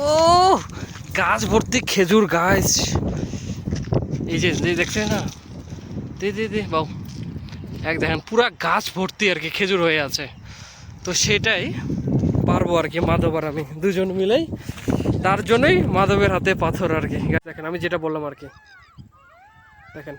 ও গাছ ভর্তি খেজুর গাছ এই যে দেখছেন না? দে দে দে বাবু এক দেখেন, পুরা গাছ ভর্তি আর কি খেজুর হয়ে আছে। তো সেটাই পারব আর কি মাধব আর আমি, দুজন মিলেই। তার জন্যই মাধবের হাতে পাথর আর কি। দেখেন, আমি যেটা বললাম আর কি। দেখেন।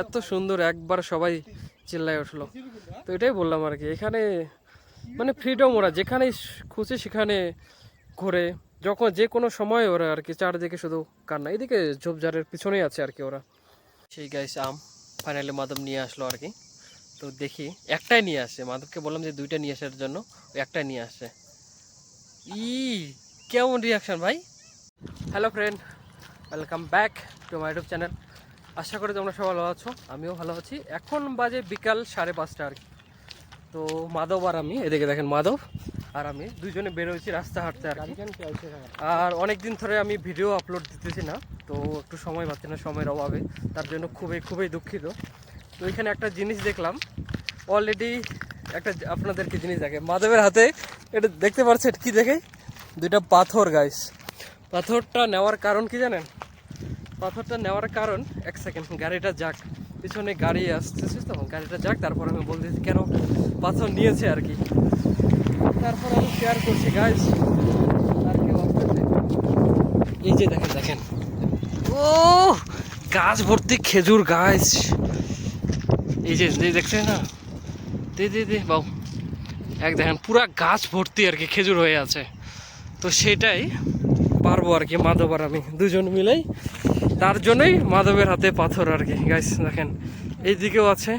এত সুন্দর, একবার সবাই চিল্লায় উঠল। তো এটাই বললাম আর কি, এখানে মানে ফ্রিডম ওরা যেখানে খুশি সেখানে ঘোরে। যখন যে কোনো সময় ওরা আর কি, চারদিকে শুধু কান্না, এদিকে ঝোপঝাড়ের পিছনেই আছে আর কি ওরা। সেই গাইস আম ফাইনালি মাধব নিয়ে আসলো আর কি। তো দেখি, একটাই নিয়ে আসে। মাধবকে বললাম যে দুইটা নিয়ে আসার জন্য একটাই নিয়ে আসে। ই, কেমন রিয়াকশন ভাই? Hello friend welcome back to my YouTube channel আশা করি তোমরা সবাই ভালো আছো, আমিও ভালো আছি। এখন বাজে বিকাল সাড়ে পাঁচটা আর কি। তো মাধব আর আমি এদিকে দেখেন মাধব আর আমি দুজনে বেরোয়েছি রাস্তা হাঁটতে আর আর অনেক দিন ধরে আমি ভিডিও আপলোড দিতেছি না তো একটু সময় পাচ্ছি না সময়ের অভাবে। তার জন্য খুবই খুবই দুঃখিত। তো এখানে একটা জিনিস দেখলাম অলরেডি একটা আপনাদেরকে জিনিস দেখে। মাধবের হাতে এটা দেখতে পাচ্ছেন কি দেখে? দুইটা পাথর গাইস পাথরটা নেওয়ার কারণ কি জানেন? পাথরটা নেওয়ার কারণ এক সেকেন্ড গাড়িটা যাক। পিছনে গাড়ি আসতেছে তখন গাড়িটা যাক, তারপর আমি বলতেছি কেন পাথর নিয়েছে আর কি। তারপর আমি শেয়ার করছি গাইস আর এই যে দেখেন দেখেন। ও, গাছ ভর্তি খেজুর গাছ এই যে দেখছেন না? দে দে দে বাবু এক দেখেন, পুরা গাছ ভর্তি আর কি খেজুর হয়ে আছে। তো সেটাই পারব আর কি মাধব আমি দুজন মিলেই। তার জন্যই মাধবের হাতে পাথর আর কি। গাছ দেখেন, এইদিকেও আছে।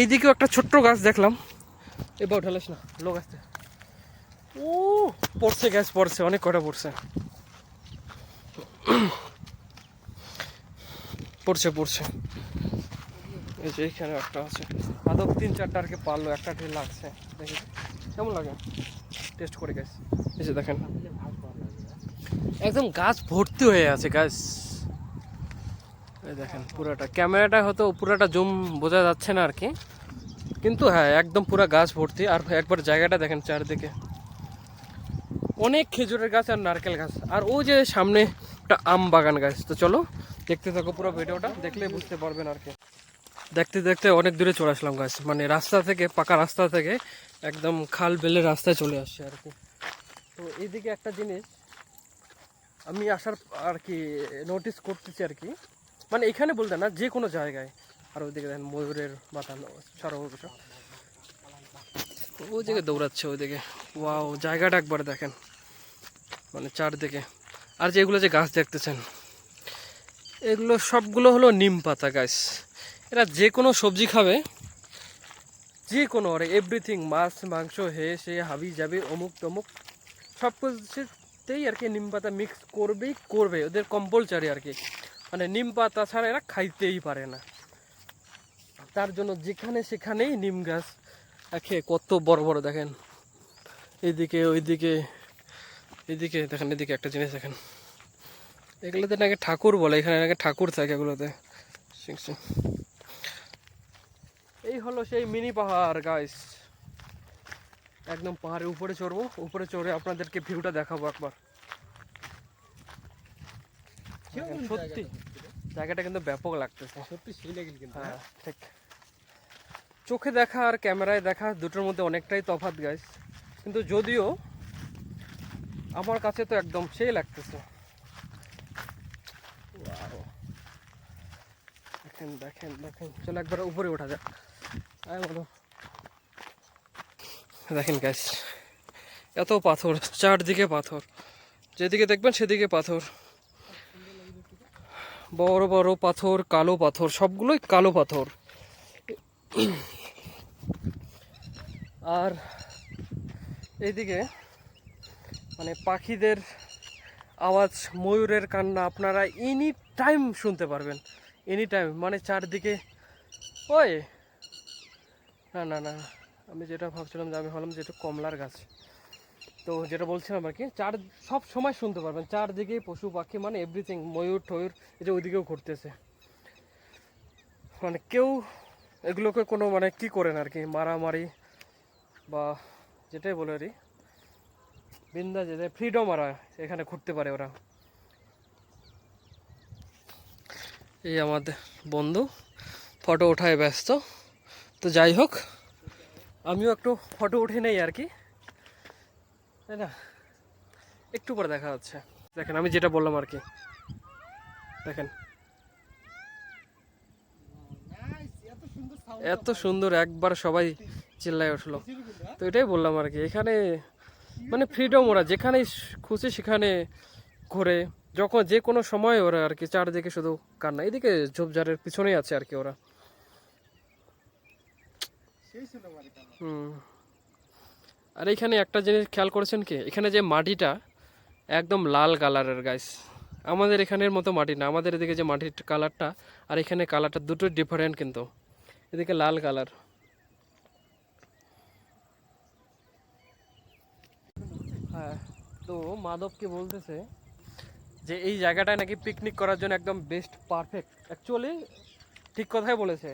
এইদিকেও একটা ছোট্ট গাছ দেখলাম। এবার উঠালিস না, লোক আসতে ও, পড়ছে গ্যাস পড়ছে, অনেক কটা পড়ছে? পড়ছে পড়ছে। এই যে এইখানে একটা আছে। মাধব তিন চারটা আর কি পারল, একটা ঠিক লাগছে। দেখি, কেমন লাগে? টেস্ট করে গ্যাস এই যে দেখেন। একদম গাছ ভর্তি হয়ে আছে গাছ এই দেখেন, পুরাটা। ক্যামেরাটা হয়তো পুরাটা জুম বোঝা যাচ্ছে না আর কি কিন্তু হ্যাঁ একদম পুরা গাছ ভর্তি। আর একবার জায়গাটা দেখেন চারদিকে। অনেক খেজুরের গাছ আর নারকেল গাছ। আর ও যে সামনে একটা আম বাগান গাছ। তো চলো, দেখতে থাকো পুরো ভিডিওটা। দেখলে বুঝতে পারবেন আর কি দেখতে দেখতে অনেক দূরে চলে আসলাম গাছ। মানে রাস্তা থেকে, পাকা রাস্তা থেকে একদম খাল বেলের রাস্তায় চলে আসছে আর কি তো এইদিকে একটা জিনিস, আমি আসার আর কি নোটিস করতেছি আর কি মানে এখানে বলতে না, যে কোনো জায়গায়। আর ওইদিকে দেখেন ময়ূরের বাতানো ওই দিকে দৌড়াচ্ছে, ওইদিকে। ওয়াও, জায়গাটা একবার দেখেন। মানে চারদিকে। আর যেগুলো যে গাছ দেখতেছেন, এগুলো সবগুলো হলো নিম পাতা গাছ এরা যে কোনো সবজি খাবে। যে কোনো, আর এভরিথিং মাছ, মাংস হে সে হাবি যাবে অমুক, তমুক সব কিছুতেই আর কি নিম পাতা মিক্স করবেই, করবে। ওদের কম্পালসারি আর কি। মানে নিম পাতা ছাড়া এরা খাইতেই পারে না। তার জন্য যেখানে সেখানেই নিম গাছ খেয়ে কত বড় বড় দেখেন। এদিকে, ওইদিকে, এদিকে দেখেন, এদিকে একটা জিনিস দেখেন। এগুলোতে নাকি ঠাকুর বলে, এখানে নাকি ঠাকুর থাকে এগুলোতে। এই হলো সেই মিনি পাহাড় গাইস একদম পাহাড়ের উপরে চড়বো, উপরে চড়ে আপনাদেরকে ভিউটা দেখাবো একবার। সত্যি। জায়গাটা কিন্তু ব্যাপক লাগতেছে। সত্যি সেই লেগেল কিন্তু। হ্যাঁ ঠিক। চোখে দেখা আর ক্যামেরায় দেখা দুটোর মধ্যে অনেকটাই তফাৎ গাইস কিন্তু যদিও আমার কাছে তো একদম সেই লাগতেছে! দেখেন দেখেন দেখেন। চলো একবার উপরে ওঠা যাক। আয় বলো। দেখেন গাইস এত পাথর চারদিকে পাথর। যেদিকে দেখবেন সেদিকে পাথর। বড় বড় পাথর, কালো পাথর, সবগুলোই কালো পাথর। আর এইদিকে মানে পাখিদের আওয়াজ, ময়ূরের কান্না, আপনারা এনি টাইম শুনতে পারবেন। এনি টাইম মানে চারদিকে, ওই, না না না, আমি যেটা ভাবছিলাম যে আমি হলাম যেটা কমলার গাছ। তো যেটা বলছিলাম আর কি, চার, সব সময় শুনতে পারবেন। চারদিকে পশু পাখি মানে এভরিথিং ময়ূর টয়ূর, এই যে ওইদিকেও ঘুরতেছে। মানে কেউ এগুলোকে কোনো মানে কি করেন আর কি, মারামারি বা যেটাই বলে আর বিন্দা যেটা ফ্রিডম আর এখানে ঘুরতে পারে ওরা। এই আমাদের বন্ধু ফটো ওঠায় ব্যস্ত। তো যাই হোক, আমিও একটু ফটো উঠে নেই আর কি। তাই না? একটু পরে দেখা হচ্ছে। দেখেন আমি যেটা বললাম আর কি। দেখেন। এত সুন্দর একবার সবাই চিল্লায় উঠল। তো এটাই বললাম আর কি এখানে মানে ফ্রিডম ওরা যেখানে খুশি সেখানে ঘোরে। যখন যে কোনো সময় ওরা আর কি চারদিকে শুধু কান্না। এদিকে ঝোপঝাড়ের পিছনেই আছে আর কি ওরা। হুম। আর এখানে একটা জিনিস খেয়াল করেছেন কি? এখানে যে মাটিটা একদম লাল কালারের গাইস আমাদের এখানের মতো মাটি না। আমাদের এদিকে যে মাটির কালারটা আর এখানে কালারটা দুটো ডিফারেন্ট কিন্তু। এদিকে লাল কালার। হ্যাঁ তো মাধবকে বলতেছে যে এই জায়গাটায় নাকি পিকনিক করার জন্য একদম বেস্ট পারফেক্ট অ্যাকচুয়ালি ঠিক কথাই বলেছে।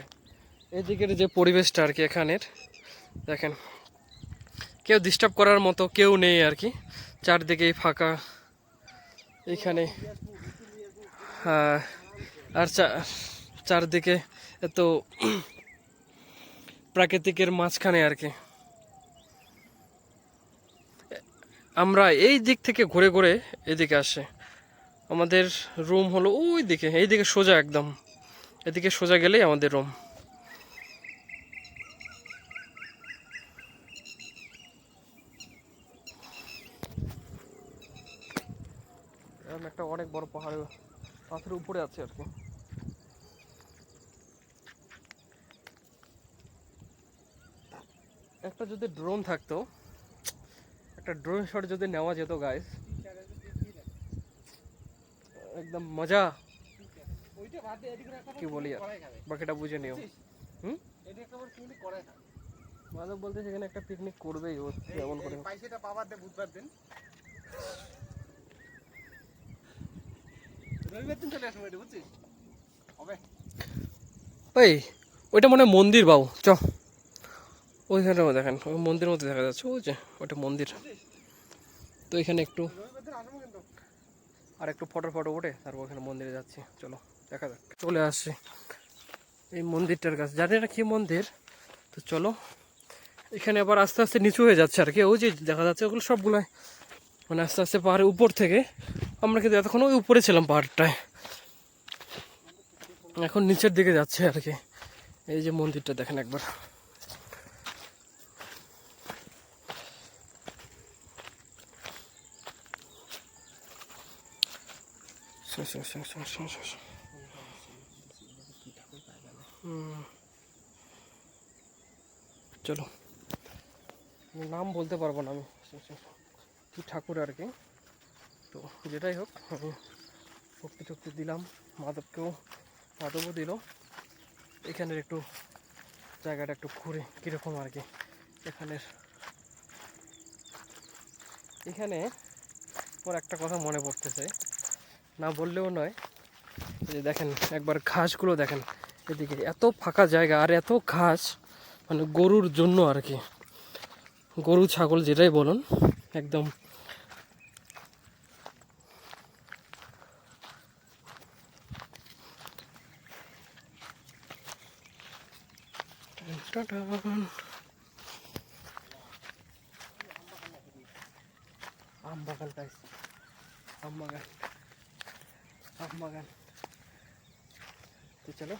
এদিকের যে পরিবেশটা আর কি এখানের, দেখেন। কেউ ডিস্টার্ব করার মতো কেউ নেই আর কি। চারদিকেই ফাঁকা। এখানে হ্যাঁ আর চারদিকে এত প্রাকৃতিকের মাঝখানে আর কি। আমরা এই দিক থেকে ঘুরে ঘুরে এদিকে আসে। আমাদের রুম হলো ওই দিকে এইদিকে সোজা একদম। এদিকে সোজা গেলেই আমাদের রুম এরকম একটা অনেক বড় পাহাড়, পাথরের উপরে আছে আর কি। একটা যদি ড্রোন থাকতো, একটা ড্রোন শট যদি নেওয়া যেত গাইস একদম মজা। কি বলি আর, বাকিটা বুঝে নিও। হুম? মাধব বলতে সেখানে একটা পিকনিক করবেই, ও যেমন করে। হোক। পয়সাটা পাবার দে, বুধবার দিন রবিবার দিন চলে আসব এটা বুঝছিস হবে ওই ওইটা মনে হয় মন্দির বাবু, চ। ওইখানে দেখেন, ওই মন্দিরের মধ্যে দেখা যাচ্ছে, ওই যে মন্দির। তো এখানে একটু আর একটু ফটো ফটো ওঠে তারপর ওখানে মন্দিরে যাচ্ছি, চলো, দেখা যাক। চলে আসছি এই মন্দিরটার কাছে। জানি না কি মন্দির, তো চলো। এখানে আবার আস্তে আস্তে নিচু হয়ে যাচ্ছে আর কি, ওই যে দেখা যাচ্ছে, ওগুলো সবগুলাই। মানে আস্তে আস্তে পাহাড়ের উপর থেকে আমরা কিন্তু এতক্ষণ ওই উপরে ছিলাম পাহাড়টায়। এখন নিচের দিকে যাচ্ছে আর কি। এই যে মন্দিরটা দেখেন একবার। চলো। নাম বলতে পারব না আমি। ঠাকুর আর কি? তো যেটাই হোক, আমি ভক্তি টক্তি দিলাম, মাধবকেও, মাধবও দিল। এখানের একটু জায়গাটা একটু ঘুরে কীরকম আর কি এখানের। এখানে ওর একটা কথা মনে পড়তেছে, না বললেও নয়। যে দেখেন, একবার ঘাসগুলো দেখেন, এদিকে এত ফাঁকা জায়গা আর এত ঘাস মানে গরুর জন্য আর কি। গরু, ছাগল যেটাই বলুন, একদম আম বাগান guys। আম বাগান আম বাগান তো চলো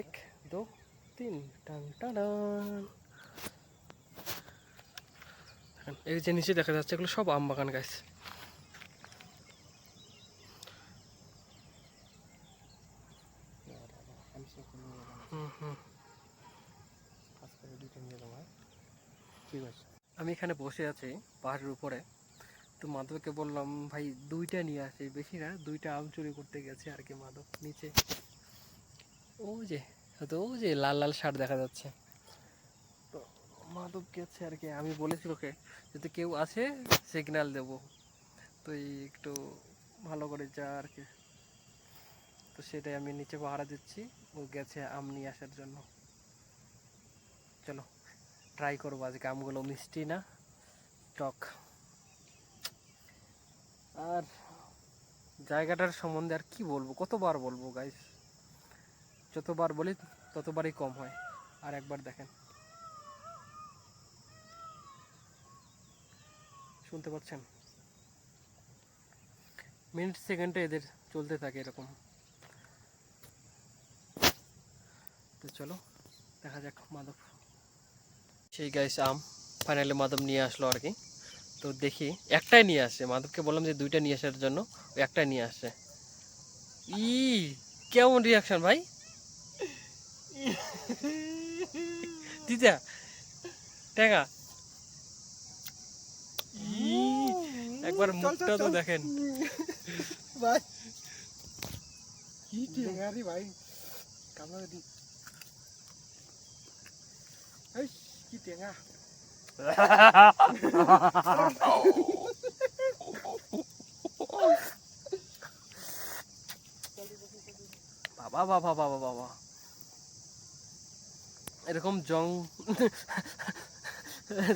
এক দো তিন এই যে নিচে দেখা যাচ্ছে, এগুলো সব আম বাগান গাছ হুম হুম ঠিক আছে আমি এখানে বসে আছি পাহাড়ের উপরে। তো মাধবকে বললাম, ভাই, দুইটা নিয়ে আসি, বেশি না, দুইটা আম চুরি করতে গেছে আর কি মাধব, নিচে। ও যে হয়তো ও যে লাল লাল শার্ট দেখা যাচ্ছে। তো মাধব গেছে আর কি, আমি বলেছি ওকে, যদি কেউ আসে সিগন্যাল দেবো। তুই একটু ভালো করে যা আর কি। তো সেটাই আমি নিচে পাহারা দিচ্ছি, ও গেছে আম নিয়ে আসার জন্য। চলো। ট্রাই করব আজকে আমগুলো মিষ্টি না, টক। আর জায়গাটার সম্বন্ধে আর কি বলব? কতবার বলব গাইস যতবার বলি, ততবারই কম হয়। আর একবার দেখেন। শুনতে পাচ্ছেন? মিনিট, সেকেন্ডে এদের চলতে থাকে এরকম। তো চলো, দেখা যাক, মাধব। সেই গাইস আম ফাইনালি মাধব নিয়ে আসলো আর কি। তো দেখি একটাই নিয়ে আসে। মাধবকে বললাম যে দুইটা নিয়ে আসার জন্য একটাই নিয়ে আসে। ই কেমন রিয়াকশন ভাই? দিদা ই, একবার মুখটা তো দেখেন। ভাই। কি টেঙ্গা রে ভাই। কামড়া দি। এরকম জং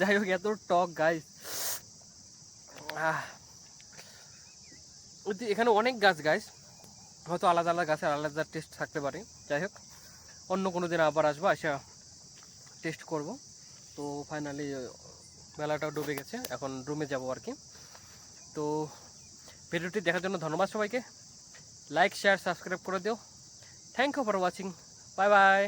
যাই হোক, এত টক গাইস এখানে অনেক গাছ গাইস হয়তো আলাদা আলাদা গাছের আলাদা টেস্ট থাকতে পারে। যাই হোক, অন্য কোনো দিন আবার আসব আসা টেস্ট করব। তো ফাইনালি বেলাটাও ডুবে গেছে। এখন রুমে যাব আর কি। তো ভিডিওটি দেখার জন্য ধন্যবাদ সবাইকে। লাইক শেয়ার সাবস্ক্রাইব করে দিও। Thank you for watching bye bye